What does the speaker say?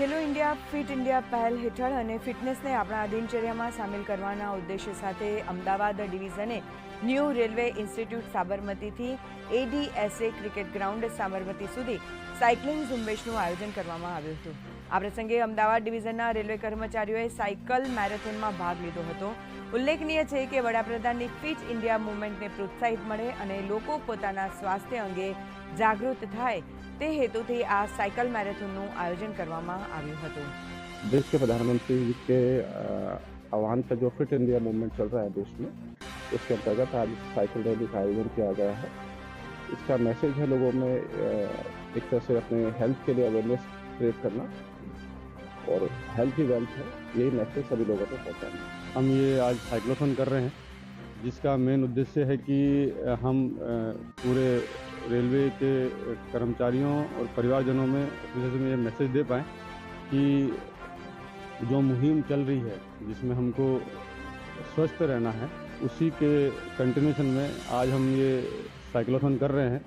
ખેલો India, fit India પહેલ હેઠળ અને ફિટનેસને આપણા દિનચર્યામાં સામેલ કરવાના ઉદ્દેશ્ય સાથે અમદાવાદ ડિવિઝને ન્યૂ રેલવે ઇન્સ્ટિટ્યૂટ સાબરમતીથી એડીએસએ ક્રિકેટ ગ્રાઉન્ડ સાબરમતી સુધી સાયકલિંગ ઝુંબેશનું આયોજન કરવામાં આવ્યું હતું આ પ્રસંગે અમદાવાદ ડિવિઝનના રેલવે કર્મચારીઓએ સાયકલ મેરેથોનમાં ભાગ લીધો હતો ઉલ્લેખનીય છે કે વડાપ્રધાનની ફિટ ઇન્ડિયા મુવમેન્ટને પ્રોત્સાહિત મળે અને લોકો પોતાના સ્વાસ્થ્ય અંગે જાગૃત થાય તે હેતુથી આ સાયકલ મેરેથોનનું આયોજન કરવામાં આવ્યું હતું देश के प्रधानमंत्री जी के अ, आह्वान पर जो फिट इंडिया मूवमेंट चल रहा है देश में उसके अंतर्गत आज साइकिल रैली का आयोजन किया गया है। इसका मैसेज है लोगों में एक तरह से अपने हेल्थ के लिए अवेयरनेस क्रिएट करना। और हेल्थ ही वेल्थ है, यही मैसेज सभी लोगों तक पहुंचाना हम ये आज साइक्लोथन कर रहे हैं, जिसका मेन उद्देश्य है कि हम पूरे रेलवे के कर्मचारियों और परिवारजनों में विशेष में ये मैसेज दे पाएँ कि जो मुहिम चल रही है, जिसमें हमको स्वस्थ रहना है उसी के कंटिन्यूशन में आज हम ये साइक्लोथन कर रहे हैं।